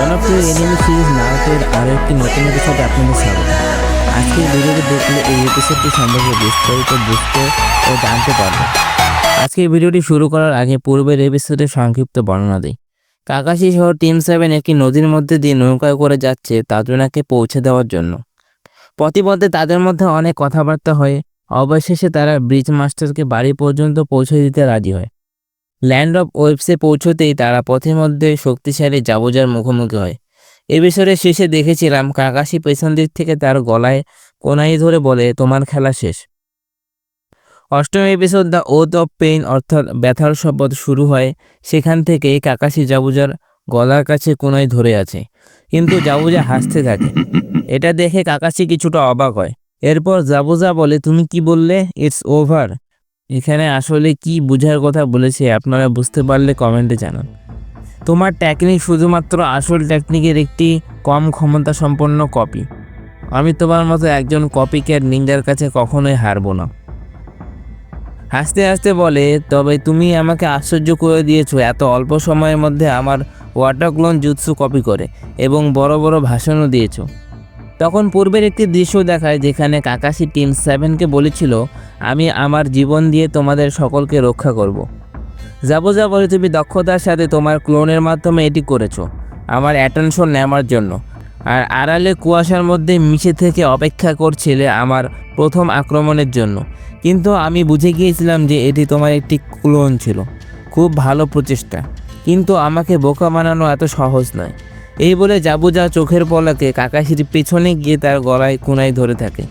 জনপ্রিয় anime series নারুতোর আরও একটি নতুন এপিসোডে আপনাদের স্বাগত। আজকের ভিডিওটি দেখলে এই এপিসোডটি সম্পর্কে বিস্তারিত বুঝতে ও জানতে পারবেন আজকের ভিডিওটি শুরু করার আগে পূর্বের এপিসোডের সংক্ষিপ্ত বর্ণনা দিই। কাকাশি সহ টিম সেভেন একটি নদীর মধ্যে দিয়ে নৌকায় করে যাচ্ছে তাজুনাকে পৌঁছে দেওয়ার জন্য। পথিপথে তাদের মধ্যে অনেক কথাবার্তা হয়। অবশেষে তারা ব্রিজ মাস্টারকে বাড়ি পর্যন্ত পৌঁছে দিতে রাজি হয়। ল্যান্ড অফ ওয়েবসে পৌঁছতেই তারা পথের মধ্যে শক্তিশালী জাবুজার মুখোমুখি হয়। এপিসোডের শেষে দেখেছিলাম কাকাশি পেছন দিক থেকে তার গলায় কোনাই ধরে বলে, তোমার খেলা শেষ। অষ্টম episode the oath of pain অর্থাৎ ব্যথার শপথ শুরু হয়। সেখান থেকেই কাকাশি জাবুজার গলার কাছে কোনায় ধরে আছে, কিন্তু জাবুজা হাসতে থাকে। এটা দেখে কাকাশি কিছুটা অবাক হয়। এরপর জাবুজা বলে, তুমি কি বললে? ইটস ওভার এখানে আসলে কি বোঝার কথা বলেছে আপনারা বুঝতে পারলে কমেন্টে জানান। তোমার টেকনিক শুধুমাত্র আসল টেকনিকের একটি কম ক্ষমতা সম্পন্ন কপি আমি তোমার মতো একজন কপি কপিক্যাট নিঞ্জার কাছে কখনোই হারবো না। হাসতে হাসতে বলে, তবে তুমি আমাকে আশ্চর্য করে দিয়েছ, এত অল্প সময়ের মধ্যে আমার ওয়াটার ক্লোন জুৎসু কপি করে এবং বড় বড় ভাষণও দিয়েছ। তখন পূর্বের একটি দৃশ্য দেখায় যেখানে কাকাশি টিম সেভেনকে বলেছিল, আমি আমার জীবন দিয়ে তোমাদের সকলকে রক্ষা করব। যাব যা বলে তুমি দক্ষতার সাথে তোমার ক্লোনের মাধ্যমে এটি করেছ, আমার অ্যাটেনশন নেওয়ার জন্য। আর আড়ালে কুয়াশার মধ্যে মিশে থেকে অপেক্ষা করছিলে আমার প্রথম আক্রমণের জন্য। কিন্তু আমি বুঝে গিয়েছিলাম যে এটি তোমার একটি ক্লোন ছিল। খুব ভালো প্রচেষ্টা। কিন্তু আমাকে বোকা বানানো এত সহজ নয়। এই বলে জাবুজা চোখের পলাকে কাকাশির পেছনে গিয়ে তার গলায় কোনায় ধরে থাকে।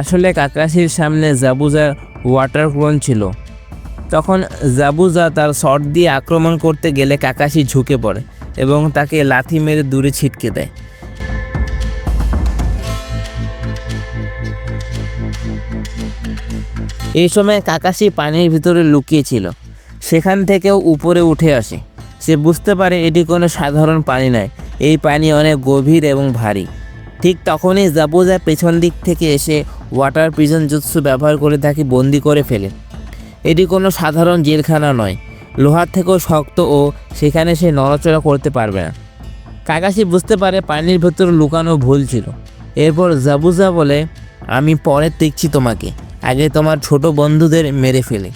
আসলে কাকাশির সামনে জাবুজার ওয়াটার ক্লোন ছিল। তখন জাবুজা তার শট দিয়ে আক্রমণ করতে গেলে কাকাশি ঝুঁকে পড়ে এবং তাকে লাথি মেরে দূরে ছিটকে দেয়। এই সময় কাকাশি পানির ভিতরে লুকিয়েছিল সেখান থেকেও উপরে উঠে আসে। সে বুঝতে পারে এটি কোনো সাধারণ পানি নয়, এই পানি অনেক গভীর এবং ভারী। ঠিক তখনই জাবুজা পেছন দিক থেকে এসে ওয়াটার প্রিজন জুৎসু ব্যবহার করে তাকে বন্দি করে ফেলে। এটি কোনো সাধারণ জেলখানা নয়, লোহার থেকেও শক্ত ও সেখানে সে নড়াচড়া করতে পারবে না। কাকাশি বুঝতে পারে পানির ভেতরে লুকানো ভুল ছিল। এরপর জাবুজা বলে, আমি পরে দেখছি তোমাকে। আগে তোমার ছোট বন্ধুদের মেরে ফেলে।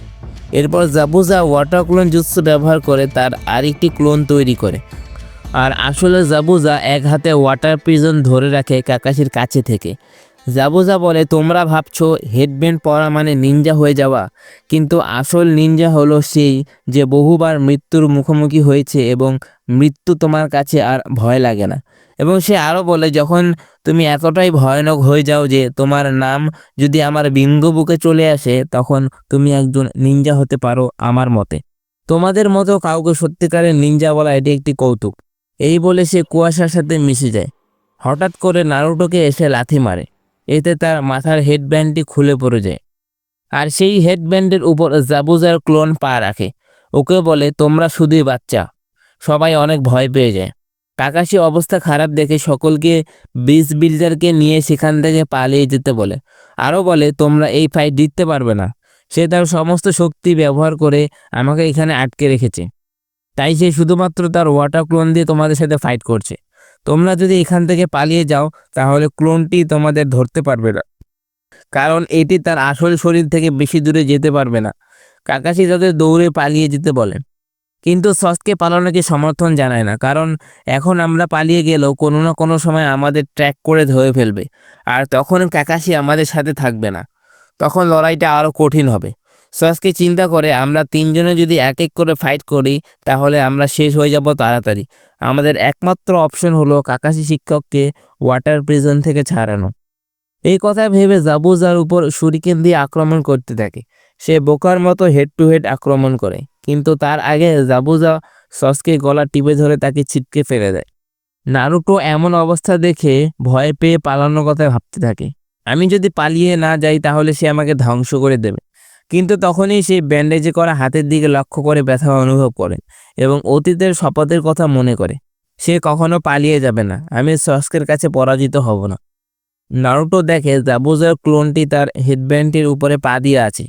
এরপর জাবুজা ওয়াটার ক্লোন জুৎসু ব্যবহার করে তার আরেকটি ক্লোন তৈরি করে। আর আসলে জাবুজা এক হাতে ওয়াটার প্রিজন ধরে রাখে কাকাশির কাছে থেকে। জাবুজা বলে, তোমরা ভাবছ হেডব্যান্ড পরা মানে নিনজা হয়ে যাওয়া, কিন্তু আসল নিনজা হলো সেই যে বহুবার মৃত্যুর মুখোমুখি হয়েছে এবং মৃত্যু তোমার কাছে আর ভয় লাগে না। এবং সে আরও বলে, যখন তুমি এতটাই ভয়ানক হয়ে যাও যে তোমার নাম যদি আমার বিঙ্গ বুকে চলে আসে, তখন তুমি একজন নিঞ্জা হতে পারো আমার মতে। তোমাদের মতো কাউকে সত্যিকারের নিঞ্জা বলা এটি একটি কৌতুক। এই বলে সে কুয়াশার সাথে মিশে যায়। হঠাৎ করে নারুটোকে এসে লাথি মারে। এতে তার মাথার হেডব্যান্ডটি খুলে পড়ে যায়। আর সেই হেডব্যান্ডের উপর জাবুজার ক্লোন পা রাখে। ওকে বলে, তোমরা শুধুই বাচ্চা। সবাই অনেক ভয় পেয়ে যায়। কাকাশি অবস্থা খারাপ দেখে সকলকে ব্রিজ বিল্ডারকে নিয়ে সেখান থেকে পালিয়ে যেতে বলে। আরও বলে, তোমরা এই ফাইট জিততে পারবে না। সে তার সমস্ত শক্তি ব্যবহার করে আমাকে এখানে আটকে রেখেছে। তাই সে শুধুমাত্র তার ওয়াটার ক্লোন দিয়ে তোমাদের সাথে ফাইট করছে। তোমরা যদি এখান থেকে পালিয়ে যাও, তাহলে ক্লোনটি তোমাদের ধরতে পারবে না। কারণ এটি তার আসল শরীর থেকে বেশি দূরে যেতে পারবে না। কাকাশি তাদের দৌড়ে পালিয়ে যেতে বলেন কিন্তু সসকে পালানোকে সমর্থন জানায় না, কারণ এখন আমরা পালিয়ে গেলেও কোনো না কোনো সময় আমাদের ট্র্যাক করে ধরে ফেলবে, আর তখন কাকাশি আমাদের সাথে থাকবে না। তখন লড়াইটা আরও কঠিন হবে। সসকে চিন্তা করে আমরা তিনজনে যদি এক এক করে ফাইট করি, তাহলে আমরা শেষ হয়ে যাব তাড়াতাড়ি। আমাদের একমাত্র অপশন হলো কাকাশি শিক্ষককে ওয়াটার প্রিজন থেকে ছাড়ানো। এই কথা ভেবে জাবুজার উপর সুরিকেন দিয়ে আক্রমণ করতে থাকে। সে বোকার মতো হেড টু হেড আক্রমণ করে। কিন্তু তার আগে জাবুজা সসকে গলা টিপে ধরে তাকে ছিটকে ফেলে দেয়। নারুটো এমন অবস্থা দেখে ভয় পেয়ে পালানোর কথা ভাবতে থাকে। আমি যদি পালিয়ে না যাই তাহলে সে আমাকে ধ্বংস করে দেবে। কিন্তু তখনই সে ব্যান্ডেজে করা হাতের দিকে লক্ষ্য করে ব্যথা অনুভব করে এবং অতীতের শপথের কথা মনে করে। সে কখনো পালিয়ে যাবে না। আমি সস্কের কাছে পরাজিত হব না। নারুটো দেখে জাবুজার ক্লোনটি তার হেডব্যান্ডটির উপরে পা দিয়ে আছে।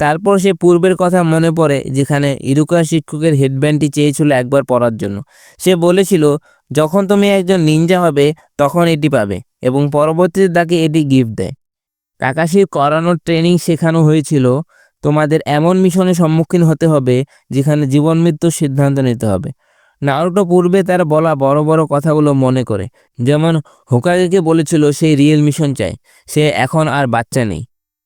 তারপর সে পূর্বের কথা মনে পড়ে, যেখানে ইরুকা শিক্ষকের হেডব্যান্ডটি চেয়েছিল একবার পড়ার জন্য। সে বলেছিল, যখন তুমি একজন নিনজা হবে, তখন এটি পাবে এবং পরবর্তীতে তাকে এটি গিফট দেয়। কাকাশির করানোর ট্রেনিং শেখানো হয়েছিল, তোমাদের এমন মিশনের সম্মুখীন হতে হবে, যেখানে জীবন মৃত্যুর সিদ্ধান্ত নিতে হবে। নারুটো পূর্বে তার বলা বড় বড় কথাগুলো মনে করে, যেমন হোকাগেকে বলেছিল সেই রিয়েল মিশন চায়, সে এখন আর বাচ্চা নেই।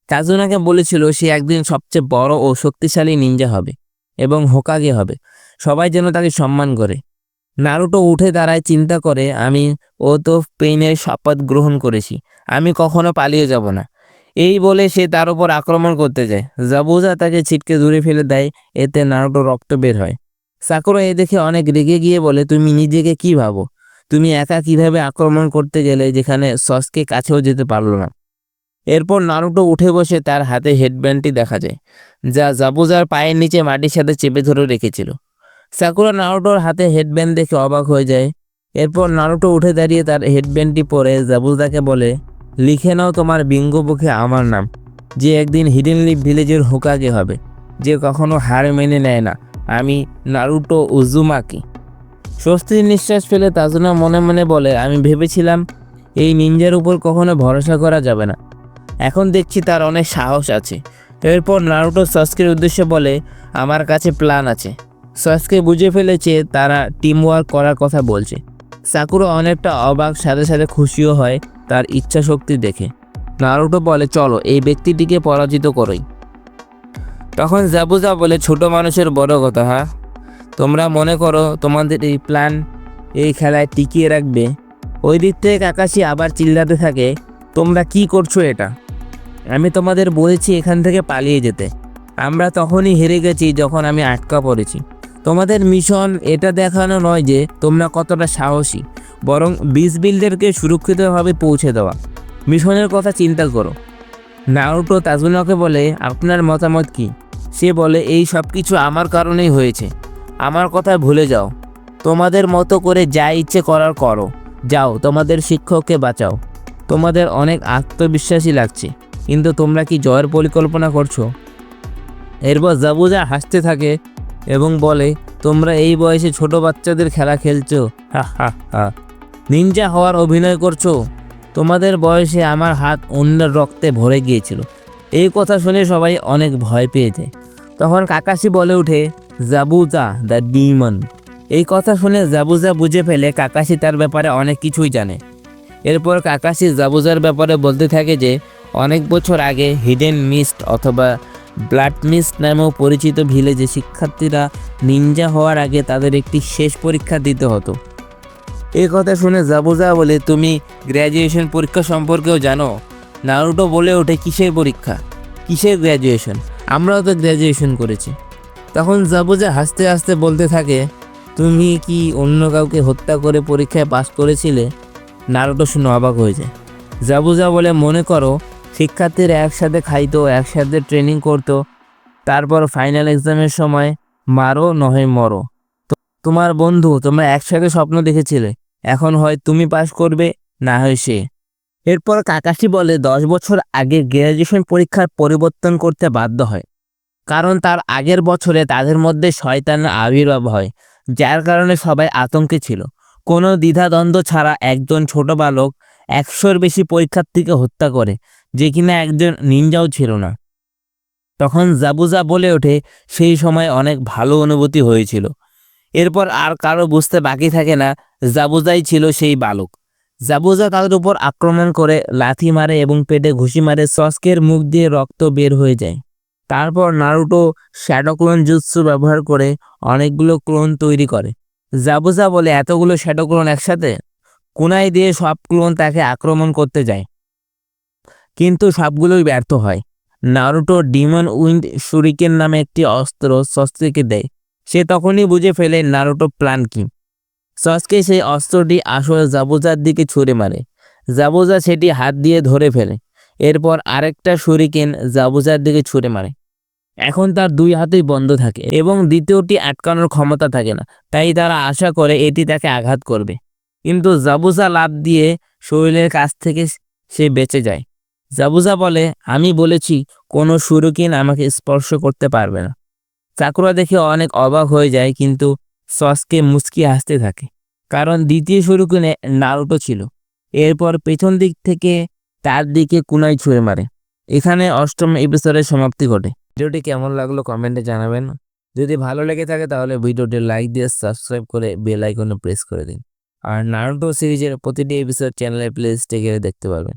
কাজুনাকে বলেছিল সে একদিন সবচেয়ে বড় ও শক্তিশালী নিঞ্জা হবে এবং হোকাগে হবে। সবাই যেন তাকে সম্মান করে। নারুটো উঠে দাঁড়ায় চিন্তা করে, আমি ও তো পেইনের শপথ গ্রহণ করেছি, আমি কখনো পালিয়ে যাব না। এই বলে সে তার উপর আক্রমণ করতে যায়। জাবুজা তাকে ছিটকে দূরে ফেলে দেয়, এতে নারুটো রক্ত বের হয়। সাকুরা এ দেখে অনেক রেগে গিয়ে বলে, তুমি নিজেকে কি ভাবো? তুমি একা কীভাবে আক্রমণ করতে গেলে যেখানে সসকে কাছেও যেতে পারল না? এরপর নারুটো উঠে বসে তার হাতে হেডব্যান্ডটি দেখা যায়, যা জাবুজার পায়ের নিচে মাটির সাথে চেপে ধরে রেখেছিল। সাকুরা নারুটোর হাতে হেডব্যান্ড দেখে অবাক হয়ে যায়। এরপর নারুটো উঠে দাঁড়িয়ে তার হেডব্যান্ডটি পরে জাবুজাকে বলে, লিখে নাও তোমার বিঙ্গ বুকে আমার নাম, যে একদিন হিডেন লিপ ভিলেজের হোকাগে হবে, যে কখনো হার মেনে নেয় না, আমি নারুটো উজুমাকি। স্বস্তির নিঃশ্বাস ফেলে তাজুনা মনে মনে বলে, আমি ভেবেছিলাম এই নিঞ্জার উপর কখনো ভরসা করা যাবে না এখন দেখছি তার অনেক সাহস আছে। এরপর নারুটো সস্কের উদ্দেশ্যে বলে, আমার কাছে প্ল্যান আছে। সস্কে বুঝে ফেলেছে তারা টিম ওয়ার্ক করার কথা বলছে। সাকুরো অনেকটা অবাক, সাথে সাথে খুশিও হয় তার ইচ্ছা শক্তি দেখে। নারুটো বলে, চলো, এই ব্যক্তিটিকে পরাজিত করোই। তখন জাবুজা বলে, ছোট মানুষের বড় কথা হ্যাঁ তোমরা মনে করো তোমাদের এই প্ল্যান এই খেলায় টিকিয়ে রাখবে। ওই দিক থেকে কাকাশি আবার চিল্লাতে থাকে। তোমরা কি করছ এটা? আমি তোমাদের বলেছি এখান থেকে পালিয়ে যেতে। আমরা তখনই হেরে গেছি যখন আমি আটকা পড়েছি। তোমাদের মিশন এটা দেখানো নয় যে তোমরা কতটা সাহসী, বরং বিল্ডারকে সুরক্ষিতভাবে পৌঁছে দেওয়া। মিশনের কথা চিন্তা করো। নারুটো তাজুনাকে বলে, আপনার মতামত কি? সে বলে, এই সব কিছু আমার কারণেই হয়েছে। আমার কথা ভুলে যাও। তোমাদের মতো করে যা ইচ্ছে করার করো। যাও, তোমাদের শিক্ষককে বাঁচাও। তোমাদের অনেক আত্মবিশ্বাসী লাগছে। কিন্তু তোমরা কি জয়ের পরিকল্পনা করছ? এরপর জাবুজা হাসতে থাকে এবং বলে, তোমরা এই বয়সে ছোট বাচ্চাদের খেলা খেলছো? হা হা হা। নিনজা হওয়ার অভিনয় করছ? তোমাদের বয়সে আমার হাত অন্যের রক্তে ভরে গিয়েছিল। এই কথা শুনে সবাই অনেক ভয় পেয়ে যায়। তখন কাকাশি বলে ওঠে, জাবুজা দ্য ডিমন। এই কথা শুনে জাবুজা বুঝে ফেলে কাকাশি তার ব্যাপারে অনেক কিছুই জানে। এরপর কাকাশি জাবুজার ব্যাপারে বলতে থাকে যে অনেক বছর আগে হিডেন মিস্ট অথবা ব্লাড মিস্ট নামেও পরিচিত ভিলেজে শিক্ষার্থীরা নিনজা হওয়ার আগে তাদের একটি শেষ পরীক্ষা দিতে হতো। এই কথা শুনে জাবুজা বলে তুমি গ্র্যাজুয়েশন পরীক্ষা সম্পর্কেও জানো। নারুটো বলে ওঠে কিসের পরীক্ষা? কিসের গ্র্যাজুয়েশন আমরাও তো গ্র্যাজুয়েশন করেছি। তখন জাবুজা হাসতে হাসতে বলতে থাকে, তুমি কি অন্য কাউকে হত্যা করে পরীক্ষায় পাশ করেছিলে? নারুটো শুনে অবাক হয়ে যায়। জাবুজা বলে মনে করো শিক্ষার্থীরা একসাথে খাইতো, একসাথে ট্রেনিং করতো। তারপর ফাইনাল এক্সামের সময় মারো, নহে মরো। তোমার বন্ধু, তোমরা একসাথে স্বপ্ন দেখেছিলে। এখন হয় তুমি পাশ করবে, না হয় সে। এরপর কাকাশি বলে, দশ বছর আগে গ্র্যাজুয়েশন পরীক্ষার পরিবর্তন করতে বাধ্য হয়। কারণ তার আগের বছরে তাদের মধ্যে শয়তানের আবির্ভাব হয়, যার কারণে সবাই আতঙ্কে ছিল। কোনো দ্বিধাদ্বন্দ্ব ছাড়া একজন ছোট বালক একশোর বেশি পরীক্ষার্থীকে হত্যা করে। যে কিনা একজন নিনজাও ছিল না। তখন জাবুজা বলে ওঠে, সেই সময় অনেক ভালো অনুভূতি হয়েছিল। এরপর আর কারও বুঝতে বাকি থাকে না, জাবুজাই ছিল সেই বালক। জাবুজা তাদের উপর আক্রমণ করে লাথি মারে এবং পেটে ঘুষি মারে সস্কের মুখ দিয়ে রক্ত বের হয়ে যায়। তারপর নারুটো শ্যাডো ক্লোন জুৎসু ব্যবহার করে অনেকগুলো ক্লোন তৈরি করে। জাবুজা বলে, এতগুলো শ্যাডো ক্লোন একসাথে? কোনাই দিয়ে সব ক্লোন তাকে আক্রমণ করতে যায়। কিন্তু সবগুলোই ব্যর্থ হয়। নারুটো ডিমন উইন্ড শুরিকেন নামে একটি অস্ত্র সস্কেকে দেয়। সে তখনই বুঝে ফেলে নারুটো প্ল্যান কি। সস্কে সেই অস্ত্রটি আসলে জাবুজার দিকে ছুঁড়ে মারে। জাবুজা সেটি হাত দিয়ে ধরে ফেলে। এরপর আরেকটা সুরিকেন জাবুজার দিকে ছুঁড়ে মারে। এখন তার দুই হাতেই বন্ধ থাকে এবং দ্বিতীয়টি আটকানোর ক্ষমতা থাকে না। তাই তারা আশা করে এটি তাকে আঘাত করবে। কিন্তু জাবুজা লাভ দিয়ে শরীরের কাছ থেকে সে বেঁচে যায়। জাবুজা বলে, আমি বলেছি, কোনো সুরকিন আমাকে স্পর্শ করতে পারবে না। চাকুরা দেখে অনেক অবাক হয়ে যায়, কিন্তু সসকে মুচকি হাসতে থাকে। কারণ দ্বিতীয় শুরুকুনে নারুটো ছিল। এরপর পেছন দিক থেকে তার দিকে কুনাই ছুঁড়ে মারে। এখানে অষ্টম এপিসোডের সমাপ্তি ঘটে। ভিডিওটি কেমন লাগল কমেন্টে জানাবেন। যদি ভালো লেগে থাকে, তাহলে ভিডিওটি লাইক দিয়ে সাবস্ক্রাইব করে বেল আইকনে প্রেস করে দিন। আর নারুটো সিরিজের প্রতিটি এপিসোড চ্যানেলের প্লেলিস্টে গেলে দেখতে পারবেন।